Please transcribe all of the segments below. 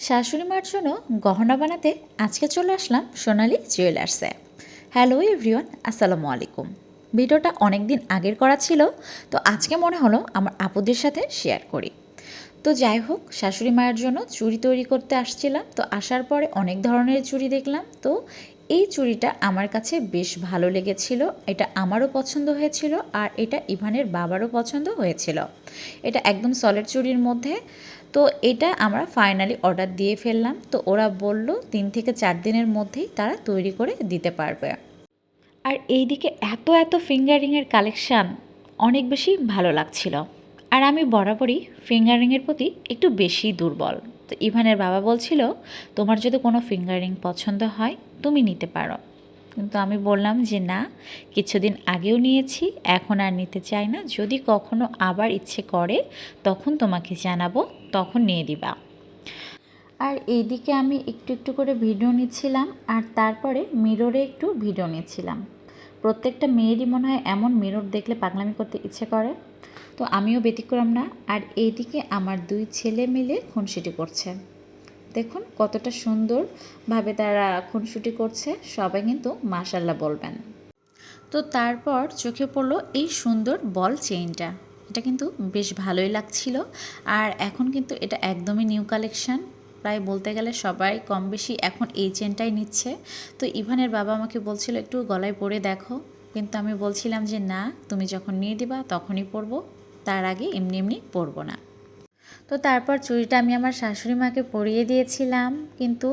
শাশুড়ি মার জন্য গহনা বানাতে আজকে চলে আসলাম সোনালি জুয়েলার্সে। হ্যালো এভরিওয়ান, আসসালামু আলাইকুম। ভিডিওটা অনেক দিন আগের করা ছিল, তো আজকে মনে হলো আমার আপুদের সাথে শেয়ার করি। তো যাই হোক, শাশুড়ি মায়ের জন্য চুড়ি তৈরি করতে আসছিলাম, তো আসার পরে অনেক ধরনের চুড়ি দেখলাম, তো এই চুড়িটা আমার কাছে বেশ ভালো লেগেছিল, এটা আমারও পছন্দ হয়েছিল আর এটা ইভানের বাবারও পছন্দ হয়েছিল। এটা একদম সলিড চুড়ির মধ্যে। তো এটা আমরা ফাইনালি অর্ডার দিয়ে ফেললাম। তো ওরা বলল, তিন থেকে চার দিনের মধ্যেই তারা তৈরি করে দিতে পারবে। আর এইদিকে এত এত ফিঙ্গারিংয়ের কালেকশান অনেক বেশি ভালো লাগছিল। আর আমি বরাবরই ফিঙ্গারিংয়ের প্রতি একটু বেশি দুর্বল। তো ইভানের বাবা বলছিল, তোমার যদি কোনো ফিঙ্গারিং পছন্দ হয়, তুমি নিতে পারো। কিন্তু আমি বললাম যে না, কিছুদিন আগেও নিয়েছি, এখন আর নিতে চাই না। যদি কখনো আবার ইচ্ছে করে, তখন তোমাকে জানাব, তখন নিয়ে দিবা আর এইদিকে আমি একটু একটু করে ভিডিও নিচ্ছিলাম, আর তারপরে মিররে একটু ভিডিও নিচ্ছিলাম। প্রত্যেকটা মেয়েরই মনে হয় এমন মিরর দেখলে পাগলামি করতে ইচ্ছে করে। তো আমিও ব্যতিক্রম না, আর এইদিকে আমার দুই ছেলে মিলে খুনসুটি করছে। দেখুন কতটা সুন্দরভাবে তারা খুনসুটি করছে, সবাই কিন্তু মাশাল্লাহ বলবেন। তো তারপর চোখে পড়ল এই সুন্দর বল চেইনটা। এটা কিন্তু বেশ ভালোই লাগছিল। আর এখন কিন্তু এটা একদমই নিউ কালেকশন। প্রায় বলতে গেলে সবাই কম বেশি এখন এই চেনটাই নিচ্ছে। তো ইভানের বাবা আমাকে বলছিল, একটু গলায় পরে দেখো। কিন্তু আমি বলছিলাম যে, না, তুমি যখন নিয়ে দিবা তখনই পরবো। তার আগে এমনি এমনি পরবো না। তো তারপর চুড়িটা আমি আমার শাশুড়ি মাকে পরিয়ে দিয়েছিলাম। কিন্তু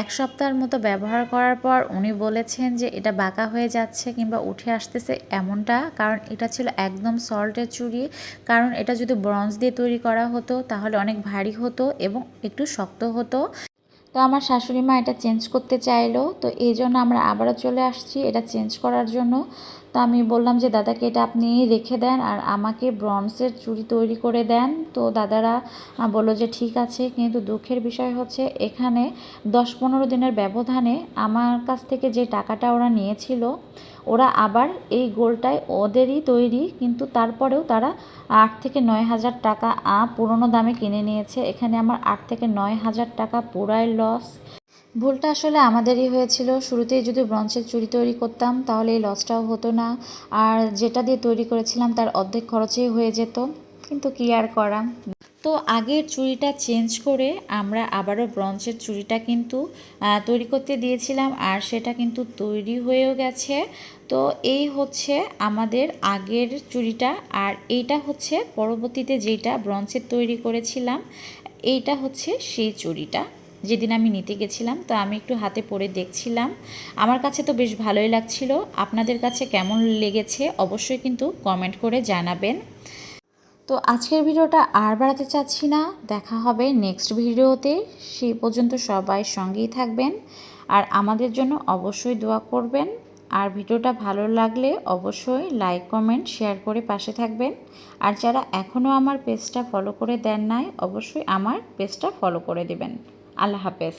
এক সপ্তাহের মতো ব্যবহার করার পর উনি বলেছেন যে এটা বাঁকা হয়ে যাচ্ছে কিংবা উঠে আসতেছে এমনটা, কারণ এটা ছিল একদম সল্টের চুড়ি। কারণ এটা যদি ব্রঞ্জ দিয়ে তৈরি করা হতো তাহলে অনেক ভারী হতো এবং একটু শক্ত হতো। তো আমার শাশুড়ি মা এটা চেঞ্জ করতে চাইলো। তো এই জন্য আমরা আবারও চলে আসছি এটা চেঞ্জ করার জন্য। তো আমি বললাম যে, দাদাকে এটা আপনি রেখে দেন আর আমাকে ব্রন্সের চুড়ি তৈরি করে দেন। তো দাদারা বলল যে, ঠিক আছে, কিন্তু দুঃখের বিষয় হচ্ছে এখানে দশ পনেরো দিনের ব্যবধানে আমার কাছ থেকে যে টাকাটা ওরা নিয়েছিল, ওরা আবার এই গোলটায় ওদেরই তৈরি, কিন্তু তারপরেও তারা আট থেকে নয় হাজার টাকা পুরনো দামে কিনে নিয়েছে। এখানে আমার আট থেকে নয় হাজার টাকা পুরাই লস ভুলটা আসলে আমাদেরই হয়েছিল। শুরুতেই যদি ব্রঞ্চের চুড়ি তৈরি করতাম, তাহলে এই লসটাও হতো না। আর যেটা দিয়ে তৈরি করেছিলাম, তার অর্ধেক খরচেই হয়ে যেত। কিন্তু কি আর করা? তো আগের চুড়িটা চেঞ্জ করে আমরা আবারও ব্রঞ্চের চুড়িটা কিন্তু তৈরি করতে দিয়েছিলাম। আর সেটা কিন্তু তৈরি হয়েও গেছে। তো এই হচ্ছে আমাদের আগের চুড়িটা আর এইটা হচ্ছে পরবর্তীতে যেটা ব্রঞ্চের তৈরি করেছিলাম, এইটা হচ্ছে সেই চুড়িটা যেদিন আমি নিতে গেছিলাম, তো আমি একটু হাতে পরে দেখছিলাম। আমার কাছে তো বেশ ভালোই লাগছিল। আপনাদের কাছে কেমন লেগেছে অবশ্যই কিন্তু কমেন্ট করে জানাবেন। তো আজকের ভিডিওটা আর বাড়াতে চাচ্ছি না। দেখা হবে নেক্সট ভিডিওতে। সেই পর্যন্ত সবাই সঙ্গেই থাকবেন। আর আমাদের জন্য অবশ্যই দোয়া করবেন। আর ভিডিওটা ভালো লাগলে অবশ্যই লাইক কমেন্ট শেয়ার করে পাশে থাকবেন। আর যারা এখনও আমার পেজটা ফলো করে দেন নাই, অবশ্যই আমার পেজটা ফলো করে দেবেন। আল্লাহ হাফেজ